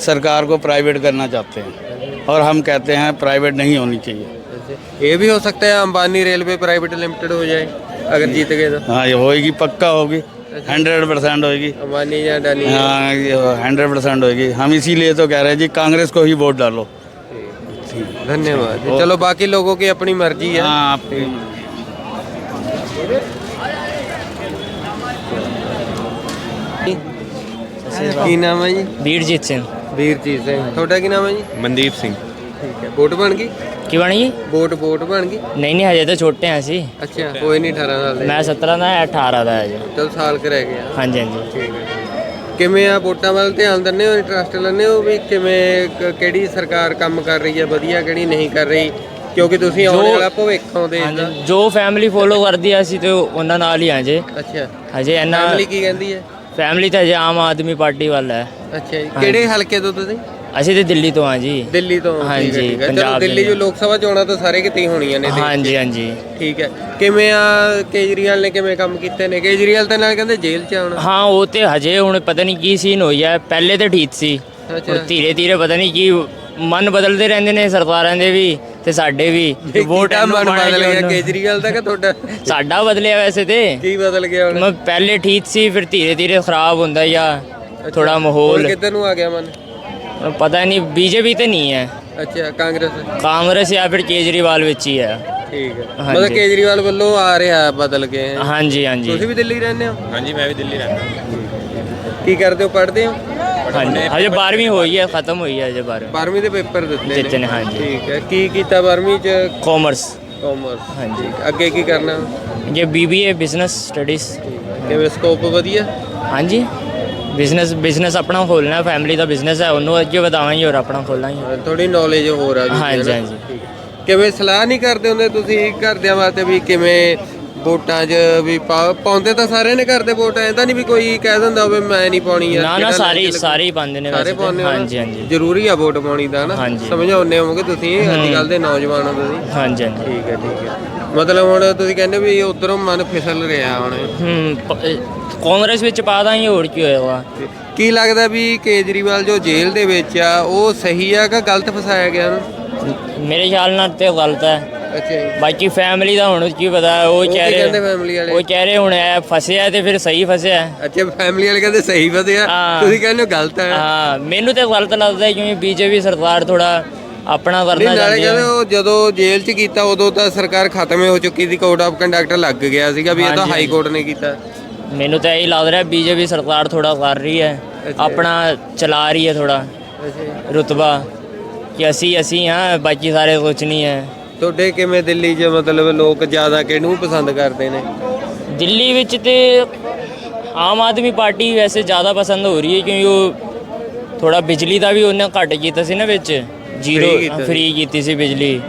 सरकार को प्राइवेट करना चाहते हैं। और हम कहते हैं प्राइवेट नहीं होनी चाहिए।
अच्छा। ये भी हो सकता है अंबानी रेलवे प्राइवेट लिमिटेड हो जाए अगर जीत गए तो।
हाँ ये होएगी पक्का होगी। हंड्रेड परसेंट होएगी
अंबानी या अडानी
हाँ हंड्रेड परसेंट होएगी हम इसीलिए तो कह रहे हैं जी कांग्रेस को ही वोट डालो
धन्यवाद चलो बाकी लोगों की अपनी मर्जी है
हाँ आप
ਕੀ ਨਾਮ ਹੈ ਜੀ
ਵੀਰਜੀਤ ਸਿੰਘ
ਵੀਰਜੀਤ ਸਿੰਘ ਤੁਹਾਡਾ ਕੀ ਨਾਮ ਹੈ ਜੀ
ਮਨਦੀਪ ਸਿੰਘ
ਠੀਕ ਹੈ ਵੋਟ ਬਣ ਗਈ
ਕੀ ਬਣੀ ਜੀ
ਵੋਟ ਵੋਟ ਬਣ ਗਈ।
ਨਹੀਂ ਨਹੀਂ ਹਜੇ ਤਾਂ ਛੋਟੇ ਆ ਅਸੀਂ।
ਅੱਛਾ ਕੋਈ ਨਹੀਂ 18 ਸਾਲ ਦੇ।
ਮੈਂ 17 ਦਾ 18 ਦਾ ਹੈ ਜੀ
ਚਲ ਸਾਲ ਕੁ ਰਹਿ ਗਿਆ।
ਹਾਂਜੀ ਹਾਂਜੀ।
ਠੀਕ ਹੈ ਕਿਵੇਂ ਆ ਵੋਟਾਂ ਵੱਲ ਧਿਆਨ ਦਿੰਦੇ ਹੋ ਇੰਟਰਸਟ ਲੈਂਦੇ ਹੋ ਵੀ ਕਿਵੇਂ ਕ- ਕਿਹੜੀ ਸਰਕਾਰ ਕੰਮ ਕਰ ਰਹੀ ਹੈ ਵਧੀਆ ਕਿਹੜੀ ਨਹੀਂ ਕਰ ਰਹੀ? ਕਿਉਂਕਿ ਤੁਸੀਂ ਆਉਣ
ਜੋ-
ਵਾਲਾ ਭਵਿੱਖ ਹੋ ਦੇਸ਼ ਦਾ।
ਜੋ ਫੈਮਿਲੀ ਫੋਲੋ ਕਰਦੀ ਆ ਅਸੀਂ ਤੇ ਉਹਨਾਂ ਨਾਲ ਹੀ ਆ ਜੇ।
ਅੱਛਾ।
ਹਜੇ ਇੰਨਾ
ਫੈਮਿਲੀ ਕੀ ਕਹਿੰਦੀ ਹੈ?
ਫੈਮਿਲੀ ਤਾਂ ਹਜੇ ਆਮ ਆਦਮੀ ਪਾਰਟੀ ਵੱਲ ਹੈ।
ਅੱਛਾ ਜੀ। ਕਿਹੜੇ ਹਲਕੇ ਤੋਂ ਤੁਸੀਂ?
ਅਸੀਂ ਤੇ ਦਿੱਲੀ ਤੋਂ ਆ ਜੀ।
ਦਿੱਲੀ ਤੋਂ ਠੀਕ ਹੈ,
ਹਾਂਜੀ,
ਠੀਕ ਹੈ। ਚਲੋ
ਪੰਜਾਬ
ਦਿੱਲੀ ਜੋ ਲੋਕ ਸਭਾ ਚੋਣਾਂ ਤਾਂ ਸਾਰੇ ਕਿਤੇ ਹੀ ਹੋਣੀਆਂ ਨੇ।
ਹਾਂਜੀ ਹਾਂਜੀ।
ਠੀਕ ਹੈ। ਕਿਵੇਂ ਆ ਕੇਜਰੀਵਾਲ ਨੇ ਕਿਵੇਂ ਕੰਮ ਕੀਤੇ ਨੇ? ਕੇਜਰੀਵਾਲ ਤਾਂ ਨਾਲ ਕਹਿੰਦੇ ਜੇਲ੍ਹ 'ਚ ਆਉਣਾ
ਹਾਂ ਉਹ ਤੇ ਹਜੇ ਹੁਣ ਪਤਾ ਨਹੀਂ ਕੀ ਸੀਨ ਹੋਈ ਹੈ ਪਹਿਲੇ ਤੇ ਠੀਕ ਸੀ।
ਅੱਛਾ।
ਹੁਣ ਧੀਰੇ ਧੀਰੇ ਪਤਾ ਨਹੀਂ ਕੀ ਮਨ ਬਦਲਦੇ ਰਹਿੰਦੇ ਨੇ ਸਰਕਾਰਾਂ ਦੇ ਵੀ ਤੇ ਸਾਡੇ ਵੀ। ਤੇ ਵੋਟ ਇਹਨੂੰ
ਮਨ ਬਦਲ ਗਿਆ। ਕੇਜਰੀਵਾਲ ਦਾ ਕਿ ਤੁਹਾਡਾ?
ਸਾਡਾ ਬਦਲਿਆ ਵੈਸੇ ਤੇ।
ਕੀ ਬਦਲ ਗਿਆ ਹੁਣ?
ਮੈਂ ਪਹਿਲੇ ਠੀਕ ਸੀ ਫਿਰ ਧੀਰੇ ਧੀਰੇ ਖਰਾਬ ਹੁੰਦਾ ਜਾਂ ਥੋੜਾ ਮਾਹੌਲ।
ਕਿੱਧਰ ਨੂੰ ਆ ਗਿਆ ਮਨ?
ਪਤਾ ਨਹੀਂ ਬੀਜੇਪੀ ਤੇ ਨਹੀਂ ਹੈ
ਅੱਛਾ ਕਾਂਗਰਸ
ਕਾਂਗਰਸ ਜਾਂ ਫਿਰ ਕੇਜਰੀਵਾਲ ਵਿੱਚ ਹੀ ਹੈ
ਠੀਕ ਹੈ
ਹਾਂਜੀ।
ਮਤਲਬ ਕੇਜਰੀਵਾਲ ਵੱਲੋਂ ਆ ਰਿਹਾ ਬਦਲ ਕੇ
ਹਾਂਜੀ ਹਾਂਜੀ
ਤੁਸੀਂ ਵੀ ਦਿੱਲੀ ਰਹਿੰਦੇ ਹੋ
ਹਾਂਜੀ ਮੈਂ ਵੀ ਦਿੱਲੀ ਰਹਿੰਦਾ
ਕੀ ਕਰਦੇ ਹੋ ਪੜ੍ਹਦੇ ਹੋ
ਹਾਂਜੀ ਹਜੇ 12ਵੀਂ ਹੋਈ ਹੈ ਖਤਮ ਹੋਈ ਹੈ ਹਜੇ 12
12ਵੀਂ ਦੇ ਪੇਪਰ ਦਿੱਤੇ
ਦਿੱਤੇ ਨੇ, ਹਾਂਜੀ।
ਠੀਕ ਹੈ ਕੀ ਕੀਤਾ 12ਵੀਂ ਚ
ਕਾਮਰਸ
ਕਾਮਰਸ
ਹਾਂਜੀ
ਅੱਗੇ ਕੀ ਕਰਨਾ
ये बीबीए बिजनेस स्टडीज
ਕਿਵੇਂ ਸਕੋਪ ਵਧੀਆ
हाँ जी ਬਿਜ਼ਨਸ ਬਿਜ਼ਨਸ ਆਪਣਾ ਖੋਲਣਾ ਹੈ ਫੈਮਿਲੀ ਦਾ ਬਿਜ਼ਨਸ ਹੈ ਉਹਨੂੰ ਅੱਗੇ ਵਧਾਵਾਂਗੇ ਔਰ ਆਪਣਾ ਖੋਲਾਂਗੇ
ਥੋੜੀ ਨੌਲੇਜ ਹੋਰ ਆ ਜੂਗੀ
ਹਾਂਜੀ,
ਹੈ?
ਹਾਂਜੀ।
ਹੈ। ਕਿਵੇਂ ਸਲਾਹ ਨਹੀਂ ਕਰਦੇ ਹੁੰਦੇ ਤੁਸੀਂ ਘਰਦਿਆਂ ਵਾਸਤੇ ਵੀ ਕਿਵੇਂ ਵੋਟਾਂ 'ਚ ਵੀ ਪਾ- ਪਾਉਂਦੇ ਤਾਂ ਸਾਰਿਆਂ ਨੇ ਕਰਦੇ ਵੋਟ ਐਂ ਤਾਂ ਨਹੀਂ ਵੀ ਕੋਈ ਕਹਿ ਦਿੰਦਾ ਹੋਵੇ ਮੈਂ ਨਹੀਂ ਪਾਉਣੀ ਯਾਰ
ਨਾ ਨਾ
ਕਿਹੜਾ
ਸਾਰੇ ਸਾਰੇ ਹੀ ਪਾਉਂਦੇ ਨੇ
ਸਾਰੇ
ਵੈਸੇ ਤਾਂ।
ਪਾਉਂਦੇ ਹੋ ਨਾ?
ਹਾਂਜੀ ਹਾਂਜੀ।
ਜ਼ਰੂਰੀ ਆ ਵੋਟ ਪਾਉਣੀ ਦਾ ਨਾ।
ਹਾਂਜੀ।
ਸਮਝਾਉਂਦੇ ਹੋਵੋਗੇ ਤੁਸੀਂ ਅੱਜ ਕੱਲ ਦੇ ਨੌਜਵਾਨ ਤੁਸੀਂ
ਹਾਂਜੀ ਹਾਂਜੀ।
ਠੀਕ ਹੈ ਠੀਕ ਹੈ। ਮਤਲਬ ਹੁਣ ਤੁਸੀਂ ਕਹਿੰਦੇ ਵੀ ਉਧਰੋਂ ਮਨ ਫਿਸਲ ਰਿਹਾ ਹੁਣ।
ਹੂੰ ਪ- ਅਹ ਕਾਂਗਰਸ ਵਿੱਚ ਪਾ ਦਾਂਗੇ ਹੋਰ ਕੀ ਹੋਏਗਾ
ਕੀ ਲੱਗਦਾ ਵੀ ਕੇਜਰੀਵਾਲ ਜੋ ਜੇਲ੍ਹ ਦੇ ਵਿੱਚ ਆ ਉਹ ਸਹੀ ਆ ਕਿ ਗਲਤ ਫਸਾਇਆ ਗਿਆ ਉਹਨੂੰ?
ਮੇਰੇ ਖਿਆਲ ਨਾਲ ਤੇ ਗਲਤ ਹੈ।
ਅੱਛਾ ਜੀ।
ਬਾਕੀ ਫੈਮਿਲੀ ਦਾ ਹੁਣ ਕੀ ਪਤਾ ਉਹ ਕਹਿ
ਕਹਿੰਦੇ
ਰਹੇ
ਫੈਮਿਲੀ ਵਾਲੇ।
ਉਹ ਕਹਿ ਰਹੇ ਹੁਣ ਇਹ ਫਸਿਆ ਤੇ ਫਿਰ ਸਹੀ ਫਸਿਆ।
ਅੱਛਾ ਫੈਮਿਲੀ ਵਾਲੇ ਕਹਿੰਦੇ ਸਹੀ
ਹਾਂ।
ਤੁਸੀਂ ਕਹਿੰਦੇ ਹੋ ਗਲਤ ਹੈ।
ਹਾਂ ਮੈਨੂੰ ਤੇ ਗਲਤ ਲੱਗਦਾ ਕਿਉਂਕਿ ਬੀਜੇਪੀ ਸਰਕਾਰ ਥੋੜਾ ਆਪਣਾ
ਨਹੀਂ
ਕਰਨਾ
ਨਾਲੇ
ਚਾਹੁੰਦੀ
ਕਹਿੰਦੇ
ਹੈ
ਉਹ ਜਦੋਂ ਜੇਲ੍ਹ 'ਚ ਕੀਤਾ ਉਦੋਂ ਤਾਂ ਸਰਕਾਰ ਖਤਮ ਹੀ ਹੋ ਚੁੱਕੀ ਸੀ ਕੋਡ ਆਫ ਕੰਡਕਟ ਲੱਗ ਗਿਆ ਸੀਗਾ ਵੀ ਇਹ ਤਾਂ
ਹਾਂਜੀ,
ਹਾਈ ਕੋਰਟ ਨੇ ਕੀਤਾ।
ਮੈਨੂੰ ਤਾਂ ਇਹੀ ਲੱਗ ਰਿਹਾ ਬੀਜੇਪੀ ਸਰਕਾਰ ਥੋੜਾ ਕਰ ਰਹੀ ਹੈ
ਅੱਛਾ।
ਆਪਣਾ ਚਲਾ ਰਹੀ ਹੈ ਥੋੜਾ ਰੁਤਬਾ ਕਿ ਅਸੀਂ ਅਸੀਂ ਹਾਂ ਬਾਕੀ ਸਾਰੇ ਕੁਝ ਨਹੀਂ ਹੈ।
ਤੁਹਾਡੇ ਕਿਵੇਂ ਦਿੱਲੀ 'ਚ ਮਤਲਬ ਲੋਕ ਜ਼ਿਆਦਾ ਕਿਹਨੂੰ ਪਸੰਦ ਕਰਦੇ ਨੇ?
ਦਿੱਲੀ ਵਿੱਚ ਤੇ ਆਮ ਆਦਮੀ ਪਾਰਟੀ ਵੈਸੇ ਜ਼ਿਆਦਾ ਪਸੰਦ ਹੋ ਰਹੀ ਹੈ ਕਿਉਂਕਿ ਉਹ ਥੋੜਾ ਬਿਜਲੀ ਦਾ ਵੀ ਉਹਨੇ ਘੱਟ ਕੀਤਾ ਸੀ ਨਾ ਵਿੱਚ ਜ਼ੀਰੋ
Free ਕੀਤਾ ਸੀ।
ਫ੍ਰੀ ਕੀਤੀ ਸੀ ਬਿਜਲੀ।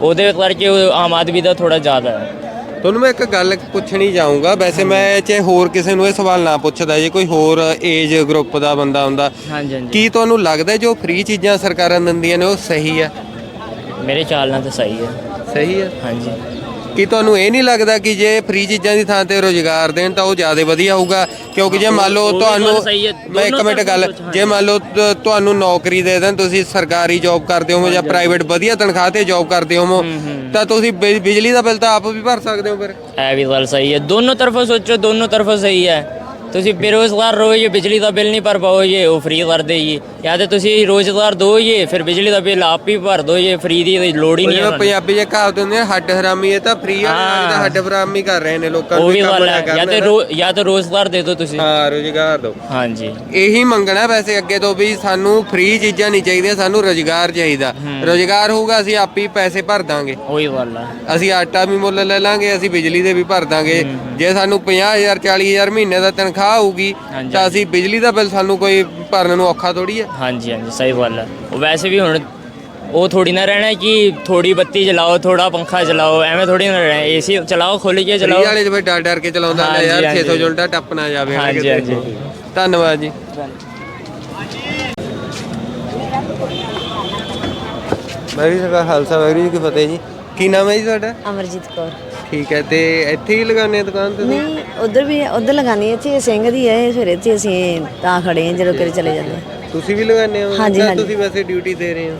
ਉਹਦੇ ਕਰਕੇ ਉਹ ਆਮ ਆਦਮੀ ਦਾ ਥੋੜਾ ਜ਼ਿਆਦਾ ਹੈ।
ਤੁਹਾਨੂੰ ਮੈਂ ਇੱਕ ਗੱਲ ਪੁੱਛਣੀ ਚਾਹੂੰਗਾ ਵੈਸੇ ਮੈਂ ਚਾਹੇ ਹੋਰ ਕਿਸੇ ਨੂੰ ਇਹ ਸਵਾਲ ਨਾ ਪੁੱਛਦਾ ਜੇ ਕੋਈ ਹੋਰ ਏਜ ਗਰੁੱਪ ਦਾ ਬੰਦਾ ਹੁੰਦਾ
ਹਾਂਜੀ ਹਾਂਜੀ।
ਕੀ ਤੁਹਾਨੂੰ ਲੱਗਦਾ ਜੋ ਫ੍ਰੀ ਚੀਜ਼ਾਂ ਸਰਕਾਰਾਂ ਦਿੰਦੀਆਂ ਨੇ ਉਹ ਸਹੀ ਆ
ਮੇਰੇ ਖਿਆਲ ਨਾਲ ਤਾਂ ਸਹੀ ਹੈ।
ਸਹੀ ਆ
ਹਾਂਜੀ।
ਕੀ ਤੁਹਾਨੂੰ ਇਹ ਨਹੀਂ ਲੱਗਦਾ ਕਿ ਜੇ ਫ੍ਰੀ ਚੀਜ਼ਾਂ ਦੀ ਥਾਂ ਤੇ ਰੋਜ਼ਗਾਰ ਦੇਣ ਤਾਂ ਉਹ ਜ਼ਿਆਦਾ ਵਧੀਆ ਹੋਊਗਾ? ਕਿਉਂਕਿ ਜੇ ਮੰਨ ਲਓ
ਉਹ ਵੀ
ਤੁਹਾਨੂੰ
ਸਹੀ ਹੈ।
ਮੈਂ ਇੱਕ
ਦੋਨੋਂ
ਮਿੰਟ ਗੱਲ
ਤਰਫੋਂ
ਜੇ ਮੰਨ ਲਓ ਤ- ਤੁਹਾਨੂੰ ਨੌਕਰੀ ਦੇ ਦੇਣ ਤੁਸੀਂ ਸਰਕਾਰੀ ਜੌਬ ਕਰਦੇ ਹੋ ਜਾਂ ਪ੍ਰਾਈਵੇਟ ਵਧੀਆ ਤਨਖਾਹ ਤੇ ਜੌਬ ਕਰਦੇ ਹੋ। ਤਾਂ ਤੁਸੀਂ ਬਿ- ਬਿਜਲੀ ਦਾ ਬਿੱਲ ਤਾਂ ਆਪ ਵੀ ਭਰ ਸਕਦੇ ਹੋ ਫਿਰ।
ਇਹ ਵੀ ਗੱਲ ਸਹੀ ਹੈ। ਦੋਨੋਂ ਤਰਫੋਂ ਸੋਚੋ ਦੋਨੋਂ ਤਰਫੋਂ ਸਹੀ ਹੈ। ਤੁਸੀਂ ਬੇਰੋਜ਼ਗਾਰ ਰਹੋਗੇ ਬਿਜਲੀ ਦਾ ਬਿੱਲ ਨਹੀਂ ਭਰ ਪਾਓਗੇ ਉਹ ਫ੍ਰੀ ਕਰ ਦੇਗੀ ਜਾਂ ਤੇ ਤੁਸੀਂ ਰੋਜ਼ਗਾਰ ਦੋਗੇ ਫਿਰ ਬਿਜਲੀ ਦਾ ਬਿੱਲ ਆਪ ਹੀ ਭਰ ਦੋਗੇ ਫ੍ਰੀ ਦੀ ਲੋੜ ਹੀ ਨਹੀਂ ਹੈ
ਪੰਜਾਬੀ ਜੇ ਕਹਾਵਤ ਹੁੰਦੀ ਹੈ ਹੱਡ ਹਰਾਮੀ ਇਹ ਤਾਂ ਫ੍ਰੀ ਵਾਲੇ ਨਾਲ ਤਾਂ। ਹੱਡ ਹਰਾਮੀ ਕਰ ਰਹੇ ਨੇ ਲੋਕਾਂ
ਉਹ ਵੀ ਗੱਲ ਹੈ। ਜਾਂ ਤੇ ਰੋ- ਜਾਂ ਤੇ ਰੋਜ਼ਗਾਰ ਦੇ ਦਿਓ ਤੁਸੀਂ।
ਹਾਂ ਰੋਜ਼ਗਾਰ ਦੋ
ਹਾਂਜੀ।
ਇਹੀ ਮੰਗਣਾ ਵੈਸੇ ਅੱਗੇ ਤੋਂ ਵੀ ਸਾਨੂੰ ਫ੍ਰੀ ਚੀਜ਼ਾਂ ਨਹੀਂ ਚਾਹੀਦੀਆਂ ਸਾਨੂੰ ਰੋਜ਼ਗਾਰ ਚਾਹੀਦਾ। ਰੋਜ਼ਗਾਰ ਹੋਊਗਾ ਅਸੀਂ ਆਪ ਹੀ ਪੈਸੇ ਭਰ ਦਾਂਗੇ।
ਉਹੀ ਗੱਲ ਹੈ
ਅਸੀਂ ਆਟਾ ਵੀ ਮੁੱਲ ਲੈ ਲਾਂਗੇ ਅਸੀਂ ਬਿਜਲੀ ਦੇ ਵੀ ਭਰ ਦਾਂਗੇ। ਜੇ ਸਾਨੂੰ 50000 40000 ਮਹੀਨੇ ਦਾ ਤਨਖਾਹ ਆਊਗੀ
ਹਾਂਜੀ।
ਤਾਂ ਅਸੀਂ ਬਿਜਲੀ ਦਾ ਬਿੱਲ ਸਾਨੂੰ ਕੋਈ ਭਰਨ ਨੂੰ ਔਖਾ ਥੋੜੀ ਆ
ਹਾਂਜੀ ਹਾਂਜੀ ਸਹੀ ਗੱਲ ਹੈ ਉਹ ਵੈਸੇ ਵੀ ਹੁਣ ਉਹ ਥੋੜੀ ਨਾ ਰਹਿਣਾ ਕਿ ਥੋੜੀ ਬੱਤੀ ਜਲਾਓ ਥੋੜਾ ਪੰਖਾ ਚਲਾਓ ਐਵੇਂ ਥੋੜੀ ਨਾ ਰਹਿਣਾ ਏਸੀ ਚਲਾਓ ਖੁੱਲ ਕੇ
ਫ੍ਰੀ
ਚਲਾਓ
ਵਾਲੇ ਜਿਵੇਂ ਡਰ ਡਰ ਕੇ ਚਲਾਉਂਦਾ ਹੁੰਦਾ
ਹਾਂਜੀ,
ਯਾਰ
ਹਾਂਜੀ।
600 ਯੂਨਿਟਾਂ ਟੱਪਣਾ ਜਾਵੇ ਨਾ
ਹਾਂਜੀ,
ਕਿਤੇ।
ਹਾਂਜੀ।
ਧੰਨਵਾਦ ਜੀ ਮੈਂ ਵੀ ਸਗਾ ਖਾਲਸਾ ਵੈਰੀ ਜੀ ਕੀ ਫਤਿਹ ਜੀ ਕੀ ਨਾਮ ਹੈ ਜੀ ਤੁਹਾਡਾ
ਅਮਰਜੀਤ ਕੌਰ
ਠੀਕ ਹੈ ਤੇ ਇੱਥੇ ਹੀ ਲਗਾਉਂਦੇ ਆ ਦੁਕਾਨ ਤੇ
ਨਹੀਂ ਉਧਰ ਵੀ ਉਧਰ ਲਗਾਣੀ ਹੈ ਇੱਥੇ ਸਿੰਘ ਦੀ ਹੈ ਫਿਰ ਇੱਥੇ ਅਸੀਂ ਤਾਂ ਖੜੇ ਹਾਂ ਜਦੋਂ ਕਿਤੇ ਚਲੇ ਜਾਂਦੇ ਹਾਂ।
ਤੁਸੀਂ ਵੀ ਲਗਾਉਂਦੇ ਹੋ
ਹਾਂਜੀ,
ਜਾਂ
ਹਾਂਜੀ।
ਤੁਸੀਂ ਵੈਸੇ ਡਿਊਟੀ ਦੇ ਰਹੇ ਹੋ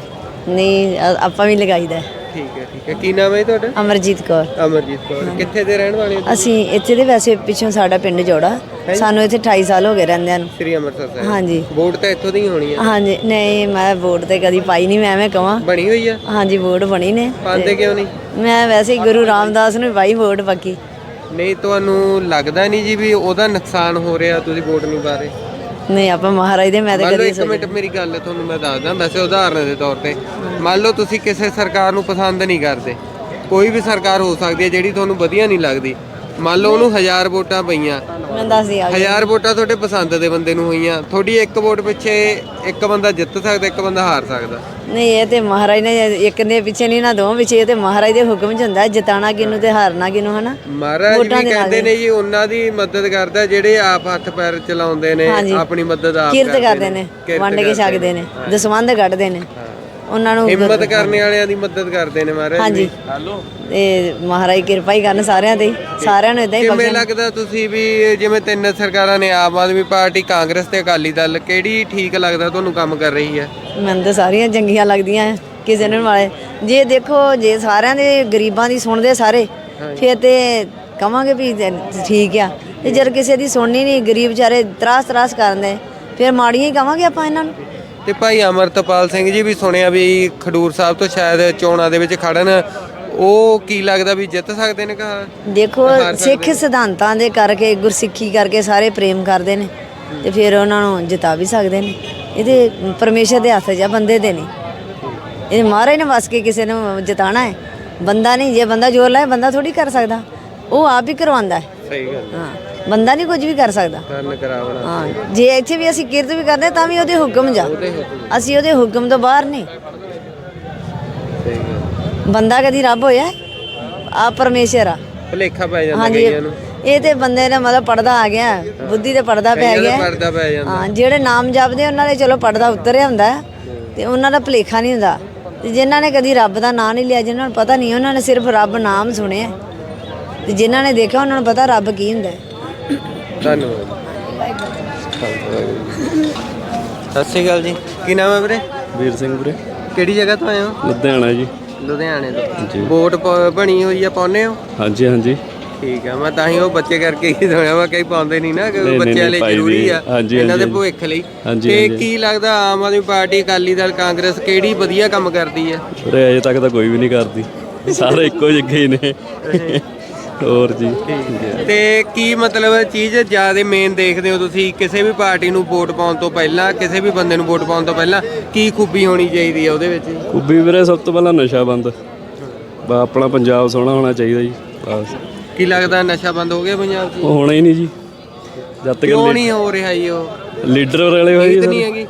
ਨਹੀਂ ਅ- ਆਪਾਂ ਵੀ ਲਗਾਈਦਾ ਹੈ।
ਠੀਕ ਹੈ ਠੀਕ ਹੈ। ਕੀ ਨਾਮ ਹੈ ਤੁਹਾਡਾ?
ਅਮਰਜੀਤ ਕੌਰ।
ਅਮਰਜੀਤ ਕੌਰ। ਕਿੱਥੇ ਦੇ ਰਹਿਣ ਵਾਲੇ ਹੋ
ਅਸੀਂ ਇੱਥੇ ਦੇ ਵੈਸੇ ਪਿੱਛੋਂ ਸਾਡਾ ਪਿੰਡ ਜੋੜਾ। ਸਾਨੂੰ ਇੱਥੇ 28 ਸਾਲ ਹੋ ਗਏ ਰਹਿੰਦਿਆਂ ਨੂੰ।
ਸ੍ਰੀ ਅੰਮ੍ਰਿਤਸਰ ਸਾਹਿਬ।
ਹਾਂਜੀ।
ਵੋਟ ਤਾਂ ਇੱਥੋਂ ਦੀ ਹੀ ਹੋਣੀ ਹੈ।
ਹਾਂਜੀ। ਨਹੀਂ ਮੈਂ ਵੋਟ ਤੇ ਕਦੀ ਪਾਈ ਨਹੀਂ ਮੈਂ ਐਵੇਂ ਕਵਾਂ।
ਬਣੀ ਹੋਈ ਆ?
ਹਾਂਜੀ ਵੋਟ ਬਣੀ ਨੇ।
ਪਾਉਂਦੇ ਕਿਉਂ ਨਹੀਂ?
ਮੈਂ ਵੈਸੇ ਗੁਰੂ ਰਾਮਦਾਸ ਨੂੰ ਪਾਈ ਵੋਟ ਬਾਕੀ।
ਨਹੀਂ ਤੁਹਾਨੂੰ ਲੱਗਦਾ ਨਹੀਂ ਜੀ ਵੀ ਉਹਦਾ ਨੁਕਸਾਨ ਹੋ ਰਿਹਾ ਤੁਸੀਂ ਵੋਟ ਨਹੀਂ ਪਾ ਰਹੇ
ਨਹੀਂ ਆਪਾਂ ਮਹਾਰਾਜ ਦੇ ਮੈਂ ਤੇ
ਮੰਨ ਲਓ
ਕਦੀ
ਇੱਕ ਮਿੰਟ ਮੇਰੀ ਗੱਲ ਤੁਹਾਨੂੰ ਮੈਂ ਦੱਸਦਾ ਵੈਸੇ ਉਦਾਹਰਨ ਦੇ ਤੌਰ ਤੇ। ਮੰਨ ਲਓ ਤੁਸੀਂ ਕਿਸੇ ਸਰਕਾਰ ਨੂੰ ਪਸੰਦ ਨਹੀਂ ਕਰਦੇ। ਕੋਈ ਵੀ ਸਰਕਾਰ ਹੋ ਸਕਦੀ ਹੈ ਜਿਹੜੀ ਤੁਹਾਨੂੰ ਵਧੀਆ ਨਹੀਂ ਲੱਗਦੀ। ਮੰਨ ਲਓ ਉਹਨੂੰ 1000 ਵੋਟਾਂ ਪਈਆਂ।
ਮੈਂ ਦੱਸਦੀ ਆ
ਹਜ਼ਾਰ ਵੋਟਾਂ ਤੁਹਾਡੇ ਪਸੰਦ ਦੇ ਬੰਦੇ ਨੂੰ ਹੋਈਆਂ। ਤੁਹਾਡੀ ਇੱਕ ਵੋਟ ਪਿੱਛੇ ਇੱਕ ਬੰਦਾ ਜਿੱਤ ਸਕਦਾ ਇੱਕ ਬੰਦਾ ਹਾਰ ਸਕਦਾ।
ਨਹੀਂ ਇਹ ਤੇ ਮਹਾਰਾਜ ਨੇ ਇੱਕ ਦੇ ਪਿੱਛੇ ਨਹੀਂ ਨਾ ਦੋ ਪਿੱਛੇ ਇਹ ਤੇ ਮਹਾਰਾਜ ਦੇ ਹੁਕਮ ਚ ਹੁੰਦਾ ਜਿਤਾਣਾ ਕਿਨੂੰ ਤੇ ਹਾਰਨਾ ਕਿਨੂੰ ਹਨਾ?
ਮਹਾਰਾਜ ਵੀ ਕਹਿੰਦੇ ਨੇ ਜੀ ਉਹਨਾਂ ਦੀ ਮਦਦ ਕਰਦਾ ਜਿਹੜੇ ਆਪ ਹੱਥ ਪੈਰ ਚਲਾਉਂਦੇ ਨੇ। ਆਪਣੀ ਮਦਦ ਆਪ
ਕਿਰਤ ਕਰਦੇ ਨੇ। ਵੰਡ ਕੇ ਛਕਦੇ ਨੇ। ਦਸਵੰਧ ਕੱਢਦੇ ਨੇ। ਉਹਨਾਂ ਨੂੰ
ਹਿੰਮਤ ਕਰਨ ਵਾਲਿਆਂ ਦੀ ਮਦਦ ਕਰਦੇ ਨੇ ਮਹਾਰਾਜ
ਹਾਂਜੀ।
ਵੀ।
ਤੇ ਮਹਾਰਾਜ ਕਿਰਪਾ ਹੀ ਕਰਨ ਸਾਰਿਆਂ ਤੇ। ਸਾਰਿਆਂ ਨੂੰ ਇਦਾਂ ਹੀ
ਕਿਵੇਂ ਲੱਗਦਾ ਤੁਸੀਂ ਵੀ ਜਿਵੇਂ ਤਿੰਨ ਸਰਕਾਰਾਂ ਨੇ ਆਮ ਆਦਮੀ ਪਾਰਟੀ ਕਾਂਗਰਸ ਤੇ ਅਕਾਲੀ ਦਲ ਕਿਹੜੀ ਠੀਕ ਲੱਗਦਾ ਤੁਹਾਨੂੰ ਕੰਮ ਕਰ ਰਹੀ ਹੈ?
ਮੈਨੂੰ ਤਾਂ ਸਾਰੀਆਂ ਚੰਗੀਆਂ ਲੱਗਦੀਆਂ ਕਿਸੇ ਨੂੰ ਵਾਲੇ। ਜੇ ਦੇਖੋ ਜੇ ਸਾਰਿਆਂ ਦੇ ਗਰੀਬਾਂ ਦੀ ਸੁਣਦੇ ਸਾਰੇ ਫਿਰ ਤੇ ਕਵਾਂਗੇ ਵੀ ਠੀਕ ਆ। ਤੇ ਜਦ ਕਿਸੇ ਦੀ ਸੁਣਨੀ ਨਹੀਂ ਗਰੀਬ ਵਿਚਾਰੇ ਤਰਾਸ ਤਰਾਸ ਕਰਦੇ ਫਿਰ ਮਾੜੀਆਂ ਹੀ ਕਵਾਂਗੇ ਆਪਾਂ ਇਹਨਾਂ ਨੂੰ।
ਤੇ ਭਾਈ ਅਮਰਤਪਾਲ ਸਿੰਘ ਜੀ ਵੀ ਸੁਣਿਆ ਵੀ ਖਡੂਰ ਸਾਹਿਬ ਤੋਂ ਸ਼ਾਇਦ ਚੋਣਾਂ ਦੇ ਵਿੱਚ ਖੜਨ ਉਹ ਕੀ ਲੱਗਦਾ ਵੀ ਜਿੱਤ ਸਕਦੇ ਨੇ ਕਹਾ
ਦੇਖੋ ਸਿੱਖ ਸਿਧਾਂਤਾਂ ਦੇ ਕਰਕੇ ਗੁਰਸਿੱਖੀ ਕਰਕੇ ਸਾਰੇ ਪ੍ਰੇਮ ਕਰਦੇ ਨੇ ਤੇ ਫਿਰ ਉਹਨਾਂ ਨੂੰ ਜਿਤਾ ਵੀ ਸਕਦੇ ਨੇ। ਇਹਦੇ ਪਰਮੇਸ਼ਰ ਦੇ ਹੱਥ 'ਚ ਆ ਬੰਦੇ ਦੇ ਨਹੀਂ। ਇਹ ਮਹਾਰਾਜ ਨੇ ਵਸ ਕੇ ਕਿਸੇ ਨੂੰ ਜਿਤਾਣਾ ਹੈ। ਬੰਦਾ ਨਹੀਂ ਜੇ ਬੰਦਾ ਜ਼ੋਰ ਲਾਏ ਬੰਦਾ ਥੋੜੀ ਕਰ ਸਕਦਾ। ਉਹ ਆਪ ਹੀ ਕਰਵਾਉਂਦਾ ਹੈ।
ਸਹੀ ਗੱਲ
ਹਾਂ। ਬੰਦਾ ਨਹੀਂ ਕੁਝ ਵੀ ਕਰ ਸਕਦਾ।
ਕਰਨ ਕਰਾਵਣਾ
ਹਾਂ ਜੇ ਇੱਥੇ ਵੀ ਅਸੀਂ ਕਿਰਤ ਵੀ ਕਰਦੇ ਤਾਂ ਵੀ ਉਹਦੇ ਹੁਕਮ ਜਾ। ਅਸੀਂ ਉਹਦੇ ਹੁਕਮ ਤੋਂ ਬਾਹਰ ਨਹੀਂ। ਬੰਦਾ ਕਦੀ ਰੱਬ ਹੋਇਆ? ਆ ਪਰਮੇਸ਼ਰ ਆ।
ਭੁਲੇਖਾ ਪੈ ਜਾਂਦਾ ਕਈਆਂ ਨੂੰ।
ਇਹ ਤੇ ਬੰਦੇ ਨੇ ਮਤਲਬ ਪੜਦਾ ਆ ਗਿਆ ਬੁੱਧੀ ਤੇ ਪੜਦਾ ਪੈ ਗਿਆ।
ਪੈ ਜਾਂਦਾ।
ਹਾਂ ਜਿਹੜੇ ਨਾਮ ਜਪਦੇ ਉਹਨਾਂ ਦੇ ਚਲੋ ਪੜਦਾ ਉਤਰਿਆ ਹੁੰਦਾ। ਤੇ ਉਹਨਾਂ ਦਾ ਭੁਲੇਖਾ ਨਹੀਂ ਹੁੰਦਾ। ਤੇ ਜਿਨ੍ਹਾਂ ਨੇ ਕਦੀ ਰੱਬ ਦਾ ਨਾਮ ਨਹੀਂ ਲਿਆ ਜਿਨ੍ਹਾਂ ਨੂੰ ਪਤਾ ਨਹੀਂ ਉਹਨਾਂ ਨੇ ਸਿਰਫ ਰੱਬ ਨਾਮ ਸੁਣਿਆ। ਤੇ ਜਿਨ੍ਹਾਂ ਨੇ ਦੇਖਿਆ ਉਹਨਾਂ ਨੂੰ ਪਤਾ ਰੱਬ ਕੀ ਹੁੰਦਾ।
ਧੰਨਵਾਦ ਸਤਿ ਸ਼੍ਰੀ ਅਕਾਲ ਜੀ। ਕੀ ਨਾਮ ਹੈ ਵੀਰੇ?
ਵੀਰ ਸਿੰਘ ਵੀਰੇ।
ਕਿਹੜੀ ਜਗ੍ਹਾ ਤੋਂ ਆਏ ਹੋ?
ਲੁਧਿਆਣਾ ਜੀ।
ਲੁਧਿਆਣੇ ਤੋਂ।
ਜੀ।
ਵੋਟ ਬਣੀ ਹੋਈ ਆ ਪਾਉਨੇ ਹੋ?
ਹਾਂਜੀ ਹਾਂਜੀ।
ਠੀਕ ਆ ਮੈਂ ਤਾਂ ਹੀ ਉਹ ਬੱਚੇ ਕਰਕੇ ਹੀ ਸੁਣਿਆ ਵਾ ਕਈ ਪਾਉਂਦੇ ਨਹੀਂ ਨਾ ਕਿ ਬੱਚਿਆਂ ਲਈ ਜ਼ਰੂਰੀ ਆ ਇਹਨਾਂ ਦੇ। ਭਵਿੱਖ ਲਈ। ਤੇ। ਕੀ ਲੱਗਦਾ ਆਮ ਆਦਮੀ ਪਾਰਟੀ ਅਕਾਲੀ ਦਲ ਕਾਂਗਰਸ ਕਿਹੜੀ ਵਧੀਆ ਕੰਮ ਕਰਦੀ ਆ?
ਵੀਰੇ ਅਜੇ ਤੱਕ ਤਾਂ ਕੋਈ ਵੀ ਨਹੀਂ ਕਰਦੀ। ਸਾਰੇ ਇੱਕੋ ਜਿਹੇ ਹੀ ਨੇ। ਹੋਰ ਜੀ।
ਤੇ ਕੀ ਮਤਲਬ ਚੀਜ਼ ਜ਼ਿਆਦਾ ਮੇਨ ਦੇਖਦੇ ਹੋ ਤੁਸੀਂ? ਕਿਸੇ ਵੀ ਪਾਰਟੀ ਨੂੰ ਵੋਟ ਪਾਉਣ ਤੋਂ ਪਹਿਲਾਂ ਕਿਸੇ ਵੀ ਬੰਦੇ ਨੂੰ ਵੋਟ ਪਾਉਣ ਤੋਂ ਪਹਿਲਾਂ ਕੀ ਖੂਬੀ ਹੋਣੀ ਚਾਹੀਦੀ ਆ ਉਹਦੇ ਵਿੱਚ
ਕੁੱਬੀ ਵੀਰੇ ਸਭ ਤੋਂ ਪਹਿਲਾਂ ਨਸ਼ਾ ਬੰਦ। ਬਾ ਆਪਣਾ ਪੰਜਾਬ ਸੋਹਣਾ ਹੋਣਾ ਚਾਹੀਦਾ ਜੀ ਬਸ।
ਕੀ ਲੱਗਦਾ ਨਸ਼ਾ ਬੰਦ ਹੋ ਗਿਆ ਪੰਜਾਬ 'ਚ?
ਉਹ ਹੋਣਾ ਹੀ ਨਹੀਂ ਜੀ। ਜਦ ਤੱਕ
ਕਿਉਂ
ਲੀ-
ਨਹੀਂ ਹੋ ਰਿਹਾ ਜੀ ਉਹ?
ਲੀਡਰ
ਨੀਤ
ਜੀ
ਨਹੀਂ। ਹੈਗੀ।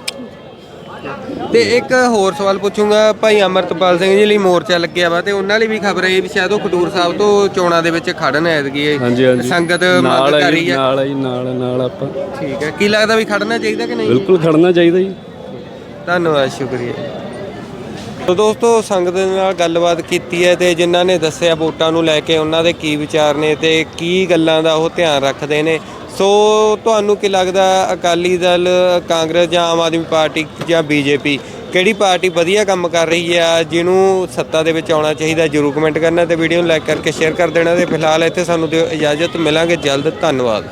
ਤੇ ਇੱਕ ਹੋਰ ਸਵਾਲ ਪੁੱਛੂੰਗਾ ਭਾਈ ਅਮਰਤਪਾਲ ਸਿੰਘ ਜੀ ਲਈ ਮੋਰਚਾ ਲੱਗਿਆ ਵਾ ਤੇ ਉਹਨਾਂ ਲਈ ਵੀ ਖਬਰ ਹੈ ਵੀ ਸ਼ਾਇਦ ਉਹ ਖਡੂਰ ਸਾਹਿਬ ਤੋਂ ਚੋਣਾਂ ਦੇ ਵਿੱਚ ਖੜਨ ਐਤਕੀ
ਹਾਂਜੀ ਹਾਂਜੀ।
ਸੰਗਤ
ਨਾਲ ਹੈ
ਕਰ
ਜੀ,
ਰਹੀ ਹੈ
ਨਾਲ ਹੈ ਜੀ ਨਾਲ ਨਾਲ ਆਪਾਂ।
ਠੀਕ ਹੈ ਕੀ ਲੱਗਦਾ ਵੀ ਖੜਨਾ ਚਾਹੀਦਾ ਕਿ ਨਹੀਂ?
ਬਿਲਕੁਲ ਖੜਨਾ ਚਾਹੀਦਾ ਜੀ।
ਧੰਨਵਾਦ ਸ਼ੁਕਰੀਆ। ਤੋ ਦੋਸਤੋ ਸੰਗਤ ਦੇ ਨਾਲ ਗੱਲਬਾਤ ਕੀਤੀ ਹੈ ਤੇ ਜਿਨ੍ਹਾਂ ਨੇ ਦੱਸਿਆ ਵੋਟਾਂ ਨੂੰ ਲੈ ਕੇ ਉਹਨਾਂ ਦੇ ਕੀ ਵਿਚਾਰ ਨੇ ਤੇ ਕੀ ਗੱਲਾਂ ਦਾ ਉਹ ਧਿਆਨ ਰੱਖਦੇ ਨੇ। ਸੋ ਤੁਹਾਨੂੰ ਕੀ ਲੱਗਦਾ ਅਕਾਲੀ ਦਲ, ਕਾਂਗਰਸ ਜਾਂ ਆਮ ਆਦਮੀ ਪਾਰਟੀ ਜਾਂ ਬੀਜੇਪੀ ਕਿਹੜੀ ਪਾਰਟੀ ਵਧੀਆ ਕੰਮ ਕਰ ਰਹੀ ਆ ਜਿਹਨੂੰ ਸੱਤਾ ਦੇ ਵਿੱਚ ਆਉਣਾ ਚਾਹੀਦਾ, ਜਰੂਰ ਕਮੈਂਟ ਕਰਨਾ ਤੇ ਵੀਡੀਓ ਨੂੰ ਲਾਈਕ ਕਰਕੇ ਸ਼ੇਅਰ ਕਰ ਦੇਣਾ ਤੇ ਫਿਲਹਾਲ ਇੱਥੇ ਸਾਨੂੰ ਦਿਓ ਇਜਾਜ਼ਤ ਮਿਲਾਂਗੇ। ਜਲਦ ਧੰਨਵਾਦ।